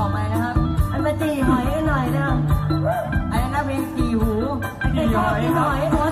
ต่อไปนะครับ อันมาตีหอยกันหน่อยนะอันนั้นเป็นตีหูตีหอยหอย